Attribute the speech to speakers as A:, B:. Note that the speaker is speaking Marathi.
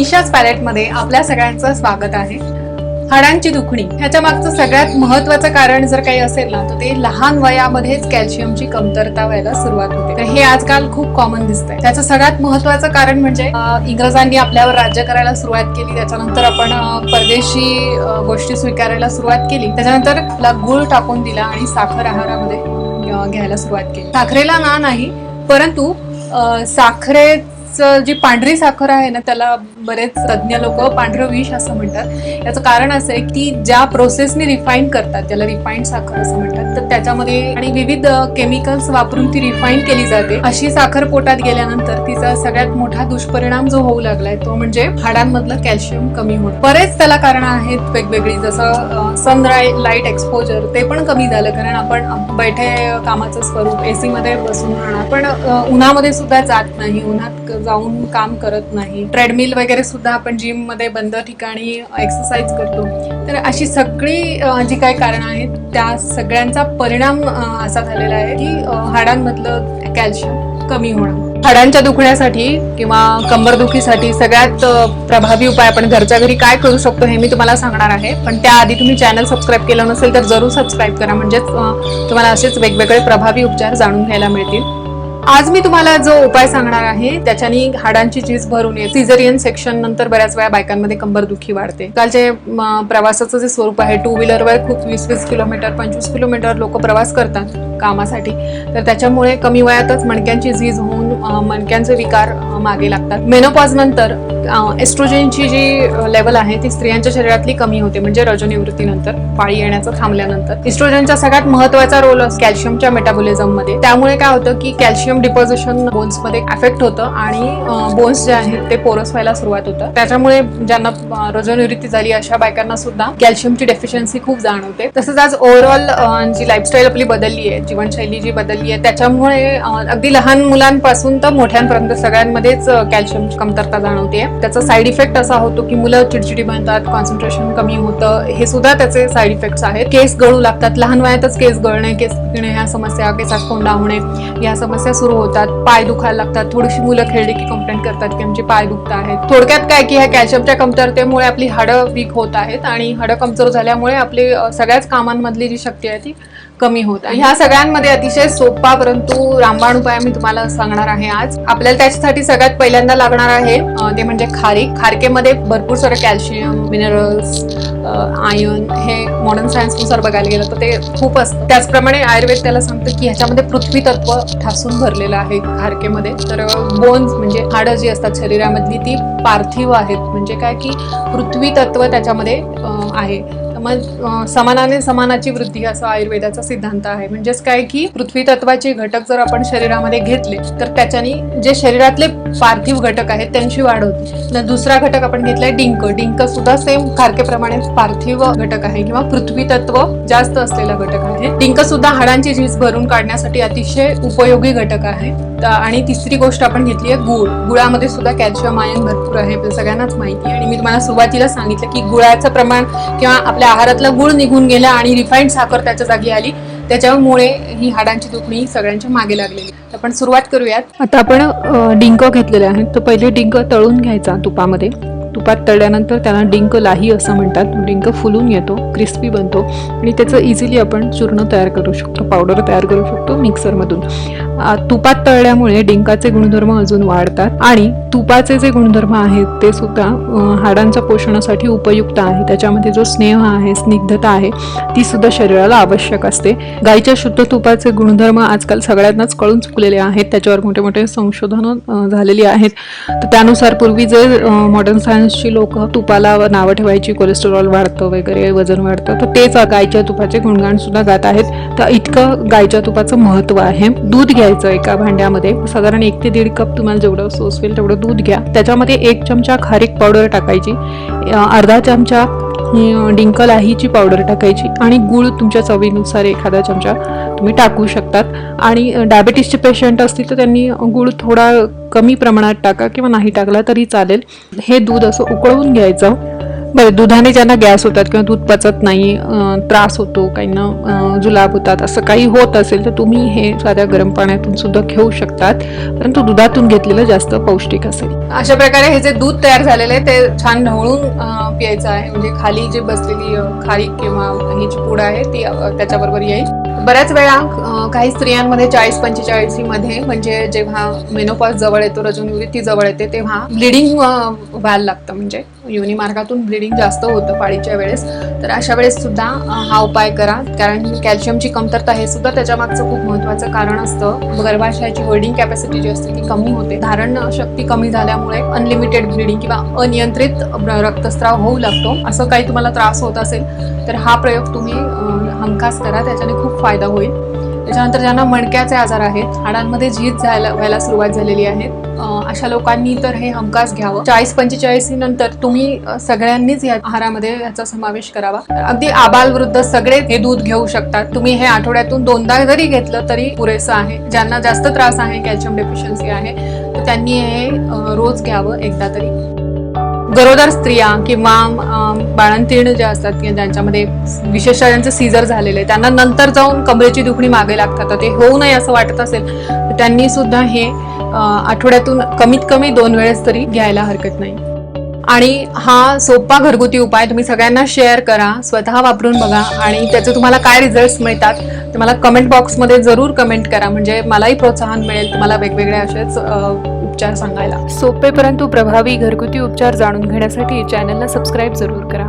A: ईशाच पॅलेटमध्ये आपल्या सगळ्यांचं स्वागत आहे. हाडांची दुखणी ह्याच्या मागचं सगळ्यात महत्वाचं कारण जर काही असेल ना तर ते लहान वयामध्येच कॅल्शियमची कमतरता व्हायला सुरुवात होते. तर हे आजकाल खूप कॉमन दिसतंय. त्याचं सगळ्यात महत्वाचं कारण म्हणजे इंग्रजांनी आपल्यावर राज्य करायला सुरुवात केली त्याच्यानंतर आपण परदेशी गोष्टी स्वीकारायला सुरुवात केली. त्याच्यानंतर आपला गुळ टाकून दिला आणि साखर आहारामध्ये घ्यायला सुरुवात केली. साखरेला ना नाही परंतु साखरेचं जी पांढरी साखर आहे ना त्याला बरेच तज्ज्ञ लोक पांढरं विष असं म्हणतात. याचं कारण असं आहे की ज्या प्रोसेसने रिफाईन करतात त्याला रिफाईंड साखर असं म्हणतात तर त्याच्यामध्ये आणि विविध केमिकल्स वापरून ती रिफाईन केली जाते. अशी साखर पोटात गेल्यानंतर तिचा सगळ्यात मोठा दुष्परिणाम जो होऊ लागलाय तो म्हणजे हाडांमधलं कॅल्शियम कमी होणं. बरेच त्याला कारण आहेत वेगवेगळी जसं सनराय लाइट एक्सपोजर ते पण कमी झालं. कारण आपण बैठे कामाचं स्वरूप एसी मध्ये बसून राहणार. पण उन्हामध्ये सुद्धा जात नाही उन्हात जाऊन काम करत नाही. ट्रेडमिल वगैरे सुद्धा आपण जिममध्ये बंद ठिकाणी एक्सरसाइज करतो. तर अशी सगळी जी काही कारणं आहेत त्या सगळ्यांचा परिणाम असा झालेला आहे की हाडांमधलं कॅल्शियम कमी होणं. हाडांच्या दुखण्यासाठी किंवा कंबरदुखीसाठी सगळ्यात प्रभावी उपाय आपण घरच्या घरी काय करू शकतो हे मी तुम्हाला सांगणार आहे. पण त्याआधी तुम्ही चॅनल सबस्क्राईब केलं नसेल तर जरूर सबस्क्राईब करा. म्हणजेच तुम्हाला असेच वेगवेगळे प्रभावी उपचार जाणून घ्यायला मिळतील. आज मी तुम्हाला जो उपाय सांगणार आहे त्याच्याने हाडांची झीज भरून येते. सिझरियन सेक्शन नंतर बऱ्याच वेळा बायकांमध्ये कंबरदुखी वाढते. कालचे जे प्रवासाचं जे स्वरूप आहे टू व्हीलरवर खूप वीस वीस किलोमीटर पंचवीस किलोमीटर लोक प्रवास करतात कामासाठी. तर त्याच्यामुळे कमी वयातच मणक्यांची झीज होऊन मणक्यांचे विकार मागे लागतात. मेनोपॉज नंतर एस्ट्रोजनची जी लेवल आहे ती स्त्रियांच्या शरीरातली कमी होते म्हणजे रजोनिवृत्तीनंतर पाळी येण्याचं थांबल्यानंतर. इस्ट्रोजनचा सगळ्यात महत्त्वाचा रोल असतो कॅल्शियमच्या मेटाबॉलिझममध्ये त्यामुळे काय होतं की कॅल्शियम डिपॉझिशन बोन्समध्ये अफेक्ट होतं आणि बोन्स जे आहेत ते पोरस व्हायला सुरुवात होतं. त्याच्यामुळे ज्यांना रजोनिवृत्ती झाली अशा बायकांना सुद्धा कॅल्शियमची डेफिशियन्सी खूप जाणवते. तसंच आज ओव्हरऑल जी लाईफस्टाईल आपली बदलली आहे जीवनशैली जी बदलली आहे त्याच्यामुळे अगदी लहान मुलांपासून तर मोठ्यांपर्यंत सगळ्यांमध्येच कॅल्शियम कमतरता जाणवते त्याचा साईड इफेक्ट असा होतो की मुलं चिडचिडी बनतात कॉन्सन्ट्रेशन कमी होतं. हे सुद्धा त्याचे साईड इफेक्ट्स आहेत. केस गळू लागतात. लहान वयातच केस गळणे केस पिकणे ह्या समस्या केसात कोंडा होणे या समस्या सुरू होतात. पाय दुखायला लागतात. थोडीशी मुलं खेळली की कंप्लेंट करतात की आमचे पाय दुखत आहेत. थोडक्यात काय की ह्या कॅल्शियमच्या कमतरतेमुळे आपली हाडं वीक होत आहेत आणि हाडं कमजोर झाल्यामुळे आपली सगळ्याच कामांमधली जी शक्ती आहे ती कमी होत आहे. ह्या सगळ्यांमध्ये अतिशय सोपा परंतु रामबाण उपाय मी तुम्हाला सांगणार आहे आज. आपल्याला त्याच्यासाठी सगळ्यात पहिल्यांदा लागणार आहे ते म्हणजे खारीक. खारकेमध्ये भरपूर सारं कॅल्शियम मिनरल्स आयन हे मॉडर्न सायन्सनुसार बघायला गेलं तर ते खूप असतं त्याचप्रमाणे आयुर्वेद त्याला सांगतं की ह्याच्यामध्ये पृथ्वी तत्व ठासून भरलेलं आहे खारकेमध्ये. तर बोन्स म्हणजे हाडं जी असतात शरीरामधली ती पार्थिव आहेत. म्हणजे काय की पृथ्वी तत्व त्याच्यामध्ये आहे. मग समानाने समानाची वृद्धी असा आयुर्वेदाचा सिद्धांत आहे. म्हणजेच काय की पृथ्वी तत्वाचे घटक जर आपण शरीरामध्ये घेतले तर त्याच्याने जे शरीरातले पार्थिव घटक आहेत त्यांची वाढ होती. न दुसरा घटक आपण घेतलाय डिंक. डिंक सुद्धा सेम खारकेप्रमाणे पार्थिव घटक आहे किंवा पृथ्वी तत्व जास्त असलेला घटक आहे. डिंक सुद्धा हाडांची झीज भरून काढण्यासाठी अतिशय उपयोगी घटक आहे. आणि तिसरी गोष्ट आपण घेतली आहे गुळ. गुळामध्ये सुद्धा कॅल्शियम आयन भरपूर आहे. सगळ्यांनाच माहिती आहे. आणि मी तुम्हाला सुरुवातीला सांगितलं की गुळाचं प्रमाण किंवा आपल्या आहारातला गुळ निघून गेला आणि रिफाईंड साखर त्याच्या जागी आली. त्याच्यामुळे ही हाडांची दुखणी सगळ्यांच्या मागे लागलेली. तर आपण सुरुवात करूयात. आता आपण डिंक घेतलेले आहेत. तर पहिले डिंक तळून घ्यायचा तुपामध्ये. तुपात तळल्यानंतर त्याला डिंक लाही असं म्हणतात. डिंक फुलून येतो क्रिस्पी बनतो आणि त्याचं इझिली आपण चूर्ण तयार करू शकतो पावडर तयार करू शकतो मिक्सरमधून तुपात तळल्यामुळे डिंकाचे गुणधर्म अजून वाढतात आणि तुपाचे जे गुणधर्म आहेत ते सुद्धा हाडांच्या पोषणासाठी उपयुक्त आहे. त्याच्यामध्ये जो स्नेह आहे स्निग्धता आहे ती सुद्धा शरीराला आवश्यक असते. गाईच्या शुद्ध तुपाचे गुणधर्म आजकाल सगळ्यांनाच कळून चुकलेले आहेत. त्याच्यावर मोठे मोठे संशोधनं झालेली आहेत. तर त्यानुसार पूर्वी जे मॉडर्न सायन्स सायन्सची लोक तुपाला नावं ठेवायची कोलेस्टेरॉल वाढतं वगैरे वजन वाढतं. तर तेच गायच्या तुपाचे गुणगाण सुद्धा गात आहेत. तर इतकं गायच्या तुपाचं महत्त्व आहे. दूध घ्यायचं एका भांड्यामध्ये. साधारण एक ते दीड कप तुम्हाला जेवढं सोसवेल तेवढं दूध घ्या. त्याच्यामध्ये एक चमचा खारीक पावडर टाकायची. अर्धा चमचा डिंकल डिंक लाहीची पावडर टाकायची आणि गूळ तुमच्या चवीनुसार एखादा चमचा तुम्ही टाकू शकतात. आणि डायबेटीसचे पेशंट असतील तर त्यांनी गूळ थोडा कमी प्रमाणात टाका किंवा नाही टाकला तरी चालेल. हे दूध असं उकळवून घ्यायचं. बरं दुधाने ज्यांना गॅस होतात किंवा दूध पचत नाही त्रास होतो काहींना जुलाब होतात असं काही होत असेल तर तुम्ही हे साध्या गरम पाण्यातून सुद्धा घेऊ शकतात परंतु दुधातून घेतलेलं जास्त पौष्टिक असेल. अशा प्रकारे हे जे दूध तयार झालेलं आहे ते छान ढवळून प्यायचं आहे. म्हणजे खाली जी बसलेली खारी किंवा ही जी पूड आहे ती त्याच्याबरोबर येईल. बऱ्याच वेळा काही स्त्रियांमध्ये चाळीस पंचेचाळीसमध्ये म्हणजे जेव्हा मेनोपॉज जवळ येतो रजोनिवृत्ती जवळ येते तेव्हा ब्लिडिंग व्हायला लागतं. म्हणजे योनिमार्गातून ब्लिडिंग जास्त होतं पाळीच्या वेळेस. तर अशा वेळेस सुद्धा हा उपाय करा. कारण कॅल्शियमची कमतरता हे सुद्धा त्याच्या मागचं खूप महत्वाचं कारण असतं. गर्भाशयाची होल्डिंग कॅपॅसिटी जी असते ती कमी होते. धारण शक्ती कमी झाल्यामुळे अनलिमिटेड ब्लिडिंग किंवा अनियंत्रित रक्तस्राव होऊ लागतो. असं काही तुम्हाला त्रास होत असेल तर हा प्रयोग तुम्ही हमखास करा. त्याच्याने खूप फायदा होईल. त्याच्यानंतर ज्यांना मणक्याचे आजार आहेत हाडांमध्ये झीज जायला व्हायला सुरुवात झालेली आहे अशा लोकांनी तर हे हमखास घ्यावं. चाळीस पंचेचाळीस नंतर तुम्ही सगळ्यांनीच या आहारामध्ये याचा समावेश करावा. अगदी आबाल वृद्ध सगळे हे दूध घेऊ शकतात. तुम्ही हे आठवड्यातून दोनदा जरी घेतलं तरी पुरेसं आहे. ज्यांना जास्त त्रास आहे कॅल्शियम डेफिशियन्सी आहे तर त्यांनी हे रोज घ्यावं एकदा तरी. गरोदर स्त्रिया किंवा बाळंतीण ज्या असतात किंवा ज्यांच्यामध्ये विशेषतः ज्यांचं सीझर झालेलं आहे त्यांना नंतर जाऊन कमरेची दुखणी मागे लागतात. तर ते होऊ नये असं वाटत असेल तर त्यांनी सुद्धा हे आठवड्यातून कमीत कमी दोन वेळेस तरी घ्यायला हरकत नाही. आणि हा सोपा घरगुती उपाय तुम्ही सगळ्यांना शेअर करा स्वतः वापरून बघा आणि त्याचे तुम्हाला काय रिझल्ट्स मिळतात ते मला कमेंट बॉक्समध्ये जरूर कमेंट करा. म्हणजे मलाही प्रोत्साहन मिळेल तुम्हाला वेगवेगळे असेच उपचार सांगायला. सोपे परंतु प्रभावी घरगुती उपचार जाणून घेण्यासाठी चॅनलला सबस्क्राईब जरूर करा.